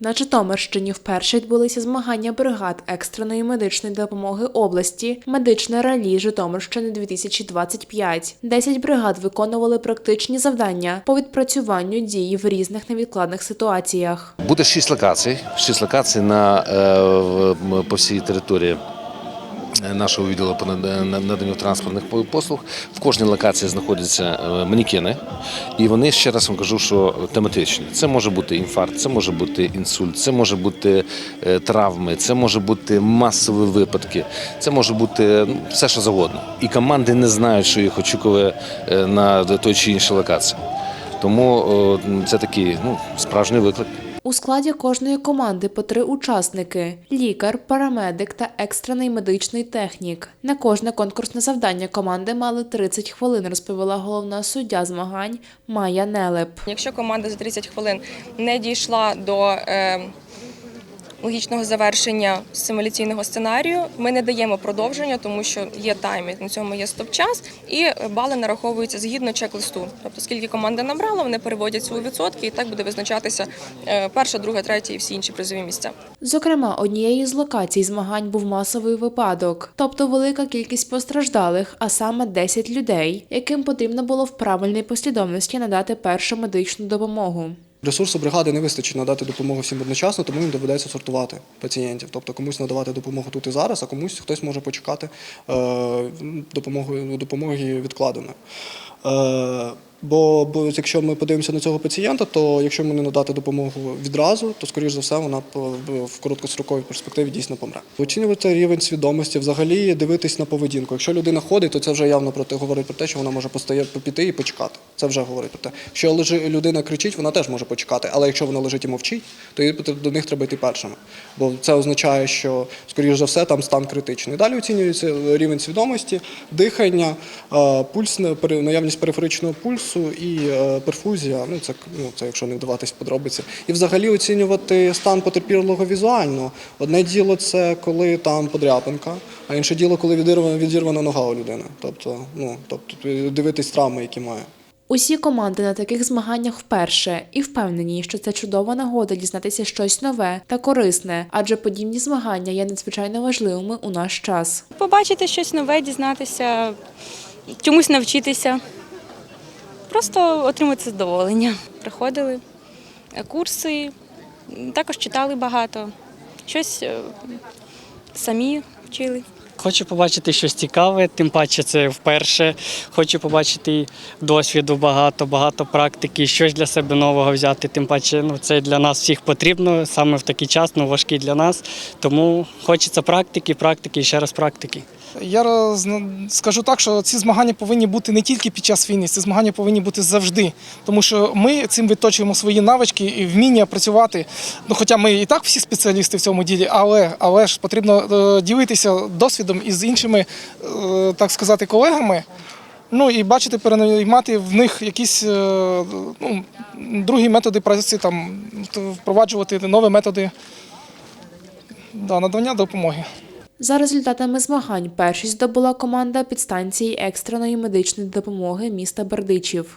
На Житомирщині вперше відбулися змагання бригад екстреної медичної допомоги області Медичне ралі Житомирщини 2025. Десять бригад виконували практичні завдання по відпрацюванню дії в різних невідкладних ситуаціях. Буде шість локацій. Шість локацій на, е, по всій території нашого відділу по над- на- наданню транспортних послуг. В кожній локації знаходяться е, манекени, і вони ще раз вам кажу, що тематичні. Це може бути інфаркт, це може бути інсульт, це може бути е, травми, це може бути масові випадки, це може бути ну, все, що завгодно. І команди не знають, що їх очікує е, на той чи іншій локації. Тому це такий ну, справжній виклик. У складі кожної команди по три учасники: лікар, парамедик та екстрений медичний технік. На кожне конкурсне завдання команди мали 30 хвилин, розповіла головна суддя змагань Майя Нелеп. Якщо команда за 30 хвилин не дійшла до е, логічного завершення симуляційного сценарію, ми не даємо продовження, тому що є таймінг, на цьому є стоп-час, і бали нараховуються згідно чек-листу. Тобто, скільки команда набрала, вони переводять свої відсотки, і так буде визначатися е, перша, друга, третя і всі інші призові місця. Зокрема, однією з локацій змагань був масовий випадок, тобто велика кількість постраждалих, а саме 10 людей, яким потрібно було в правильній послідовності надати першу медичну допомогу. Ресурсу бригади не вистачить надати допомогу всім одночасно, тому їм доведеться сортувати пацієнтів. Тобто комусь надавати допомогу тут і зараз, а комусь хтось може почекати е, допомоги, допомоги відкладено. Бо, бо якщо ми подивимося на цього пацієнта, то якщо йому не надати допомогу відразу, то скоріш за все вона в короткостроковій перспективі дійсно помре. Оцінювати рівень свідомості, взагалі дивитись на поведінку. Якщо людина ходить, то це вже явно про те, говорить про те, що вона може постоя- піти і почекати. Це вже говорить про те. Якщо лежи- людина кричить, вона теж може почекати. Але якщо вона лежить і мовчить, то до них треба йти першими. Бо це означає, що, скоріш за все, там стан критичний. Далі оцінюється рівень свідомості, дихання, пульс, наявність периферичного пульсу і е, перфузія. Ну це, ну, це якщо не вдаватись в подробиці. І взагалі оцінювати стан потерпілого візуально. Одне діло це коли там подряпинка, а інше діло, коли відірвана, відірвана нога у людини. Тобто, ну, тобто дивитись травми, які має. Усі команди на таких змаганнях вперше і впевнені, що це чудова нагода дізнатися щось нове та корисне, адже подібні змагання є надзвичайно важливими у наш час. Побачити щось нове, дізнатися, чомусь навчитися. Просто отримати задоволення. Приходили е, курси, також читали багато, щось е, самі вчили. Хочу побачити щось цікаве, тим паче це вперше. Хочу побачити досвіду багато, багато практики, щось для себе нового взяти. Тим паче, ну це для нас всіх потрібно саме в такий час, ну важкий для нас. Тому хочеться практики, практики і ще раз практики. Я роз- скажу так, що ці змагання повинні бути не тільки під час війни, ці змагання повинні бути завжди. Тому що ми цим відточуємо свої навички і вміння працювати. Ну, хоча ми і так всі спеціалісти в цьому ділі, але, але ж потрібно е, ділитися досвідом із іншими, е, так сказати, колегами. Ну і бачити, переймати в них якісь е, ну, другі методи праці, там, впроваджувати нові методи да, надання допомоги. За результатами змагань першість здобула команда підстанції екстреної медичної допомоги міста Бердичів.